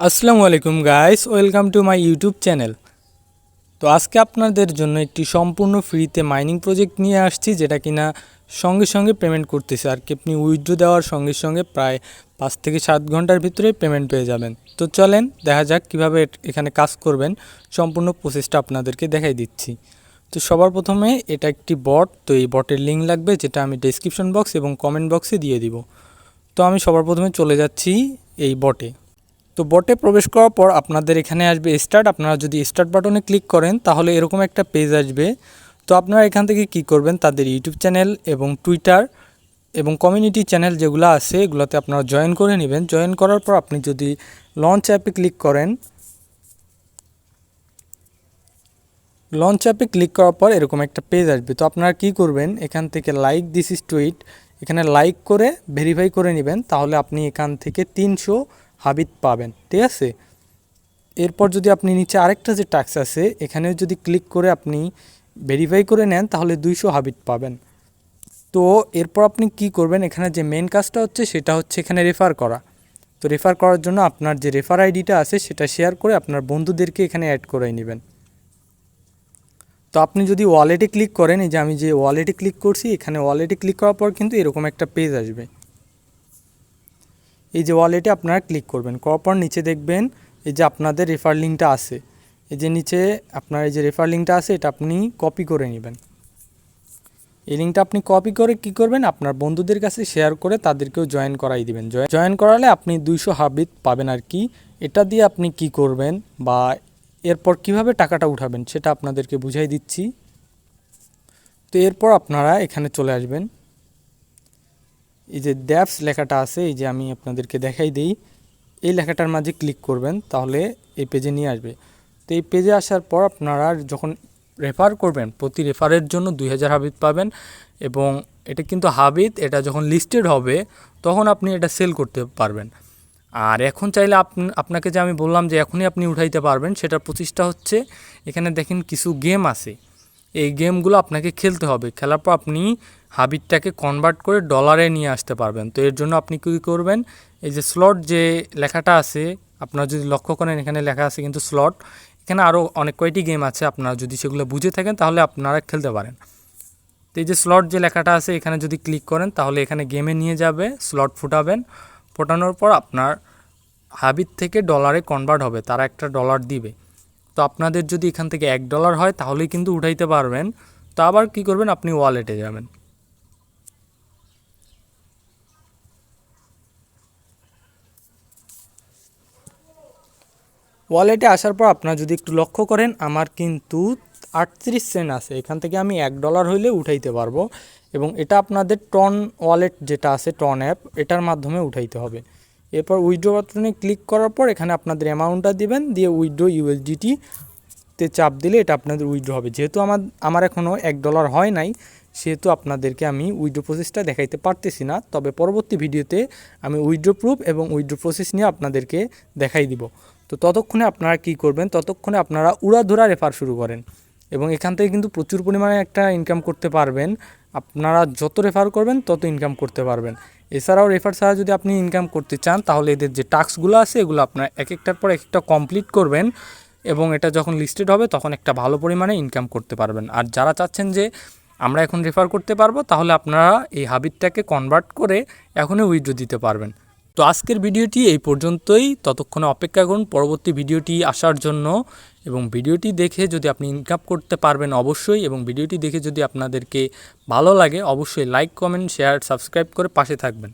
আসসালামু আলাইকুম guys welcome to my YouTube channel তো আজকে আপনাদের জন্য একটি সম্পূর্ণ ফ্রিতে মাইনিং প্রজেক্ট নিয়ে আসছি, যেটা কিনা সঙ্গে সঙ্গে পেমেন্ট করতেছে। আর কি আপনি উইথড্রো দেওয়ার সঙ্গে সঙ্গে প্রায় পাঁচ থেকে সাত ঘণ্টার ভিতরে পেমেন্ট পেয়ে যাবেন। তো চলেন দেখা যাক কীভাবে এখানে কাজ করবেন। সম্পূর্ণ প্রসেসটা আপনাদেরকে দেখাই দিচ্ছি। তো সবার প্রথমে এটা একটি বট তো এই বটের লিঙ্ক লাগবে, যেটা আমি ডেসক্রিপশন বক্স এবং কমেন্ট বক্সে দিয়ে দিব। তো আমি সবার প্রথমে চলে যাচ্ছি এই বটে তো বটে প্রবেশ করার পর আপনাদের এখানে আসবে স্টার্ট আপনারা যদি স্টার্ট বাটনে ক্লিক করেন, তাহলে এরকম একটা পেজ আসবে। তো আপনারা এখান থেকে কি করবেন? তাদের ইউটিউব চ্যানেল এবং টুইটার এবং কমিউনিটি চ্যানেল যেগুলো আছে, এগুলোতে আপনারা জয়েন করে নেবেন। জয়েন করার পর আপনি যদি লঞ্চ অ্যাপে ক্লিক করেন লঞ্চ অ্যাপে ক্লিক করার পর এরকম একটা পেজ আসবে। তো আপনারা কি করবেন? এখান থেকে লাইক দিস ইস টুইট এখানে লাইক করে ভেরিফাই করে নেবেন। তাহলে আপনি এখান থেকে তিনশো হাবিত পাবেন, ঠিক আছে? এরপর যদি আপনি নিচে আরেকটা যে টাক্স আছে, এখানেও যদি ক্লিক করে আপনি ভেরিফাই করে নেন, তাহলে দুইশো হাবিট পাবেন। তো এরপর আপনি কি করবেন? এখানে যে মেন কাজটা হচ্ছে, সেটা হচ্ছে এখানে রেফার করা। তো রেফার করার জন্য আপনার যে রেফার আইডিটা আছে, সেটা শেয়ার করে আপনার বন্ধুদেরকে এখানে অ্যাড করে নেবেন। তো আপনি যদি ওয়ালেটে ক্লিক করেন, এই যে আমি যে ওয়ালেটে ক্লিক করছি, এখানে ওয়ালেটে ক্লিক করার পর কিন্তু এরকম একটা পেজ আসবে। এই যে ওয়ালেটে আপনারা ক্লিক করবেন। করার পর নিচে দেখবেন এই যে আপনাদের রেফার লিঙ্কটা আছে। এই যে নিচে আপনার এই যে রেফার লিঙ্কটা আছে, এটা আপনি কপি করে নেবেন। এই লিঙ্কটা আপনি কপি করে কি করবেন? আপনার বন্ধুদের কাছে শেয়ার করে তাদেরকেও জয়েন করাই দিবেন। জয়েন করালে আপনি দুইশো হাবিত পাবেন আর কি। এটা দিয়ে আপনি কি করবেন বা এরপর কীভাবে টাকাটা উঠাবেন সেটা আপনাদেরকে বুঝাই দিচ্ছি। তো এরপর আপনারা এখানে চলে আসবেন। এই যে ড্যাপস লেখাটা আছে, এই যে আমি আপনাদেরকে দেখাই দিই, এই লেখাটার মাঝে ক্লিক করবেন, তাহলে এই পেজে নিয়ে আসবে। তো এই পেজে আসার পর আপনারা যখন রেফার করবেন, প্রতি রেফারের জন্য দুই হাজার হাবিত পাবেন এবং এটা কিন্তু হাবিত এটা যখন লিস্টেড হবে, তখন আপনি এটা সেল করতে পারবেন। আর এখন চাইলে আপনাকে যে আমি বললাম যে এখনই আপনি উঠাইতে পারবেন, সেটার প্রচেষ্টা হচ্ছে, এখানে দেখেন কিছু গেম আছে। এই গেমগুলো আপনাকে খেলতে হবে। খেলার পর আপনি হাবিটটাকে কনভার্ট করে ডলারে নিয়ে আসতে পারবেন। তো এর জন্য আপনি কী করবেন, এই যে স্লট যে লেখাটা আছে, আপনারা যদি লক্ষ্য করেন এখানে লেখা আছে কিন্তু স্লট এখানে আরও অনেক কয়টি গেম আছে, আপনারা যদি সেগুলো বুঝে থাকেন তাহলে আপনারা খেলতে পারেন। তো এই যে স্লট যে লেখাটা আছে, এখানে যদি ক্লিক করেন তাহলে এখানে গেমে নিয়ে যাবে স্লট ফুটাবেন। ফোটানোর পর আপনার হাবিট থেকে ডলারে কনভার্ট হবে, তারা একটা ডলার দিবে। তো আপনাদের যদি এখান থেকে এক ডলার হয়, তাহলেই কিন্তু উঠাইতে পারবেন। তো আবার কি করবেন, আপনি ওয়ালেটে যাবেন। ওয়ালেটে আসার পর আপনারা যদি একটু লক্ষ্য করেন, আমার কিন্তু আটত্রিশ সেন্ট আছে। এখান থেকে আমি এক ডলার হইলে উঠাইতে পারব। এবং এটা আপনাদের টন ওয়ালেট যেটা আছে টন অ্যাপ এটার মাধ্যমে উঠাইতে হবে। এরপর উইড্রো বাটনে ক্লিক করার পর এখানে আপনাদের অ্যামাউন্টটা দিবেন, দিয়ে উইড্রো ইউএসডিটি তে চাপ দিলে এটা আপনাদের উইড্রো হবে। যেহেতু আমার আমার এখনও এক ডলার হয় নাই, সেহেতু আপনাদেরকে আমি উইড্রো প্রসেসটা দেখাইতে পারতেছি না, তবে পরবর্তী ভিডিওতে আমি উইড্রো প্রুফ এবং উইড্রো প্রসেস নিয়ে আপনাদেরকে দেখাই দিব। তো ততক্ষণে আপনারা কি করবেন? ততক্ষণে আপনারা উড়াধুরা রেফার শুরু করেন এবং এখান থেকে কিন্তু প্রচুর পরিমাণে একটা ইনকাম করতে পারবেন। আপনারা যত রেফার করবেন, তত ইনকাম করতে পারবেন। এছাড়াও রেফার ছাড়া যদি আপনি ইনকাম করতে চান, তাহলে এদের যে টাস্কগুলো আছে, এগুলো আপনার এক একটার পর এক একটা কমপ্লিট করবেন এবং এটা যখন লিস্টেড হবে, তখন একটা ভালো পরিমাণে ইনকাম করতে পারবেন। আর যারা চাচ্ছেন যে আমরা এখন রেফার করতে পারব, তাহলে আপনারা এই হাবিটটাকে কনভার্ট করে এখনই উইথড্র দিতে পারবেন। তো আজকের ভিডিওটি এই পর্যন্তই। ততক্ষণে অপেক্ষা করুন। পরবর্তী ভিডিওটি আসার জন্য এবং ভিডিওটি দেখে যদি আপনি ইনকাম করতে পারবেন অবশ্যই এবং ভিডিওটি দেখে যদি আপনাদেরকে ভালো লাগে, অবশ্যই লাইক কমেন্ট শেয়ার সাবস্ক্রাইব করে পাশে থাকবেন।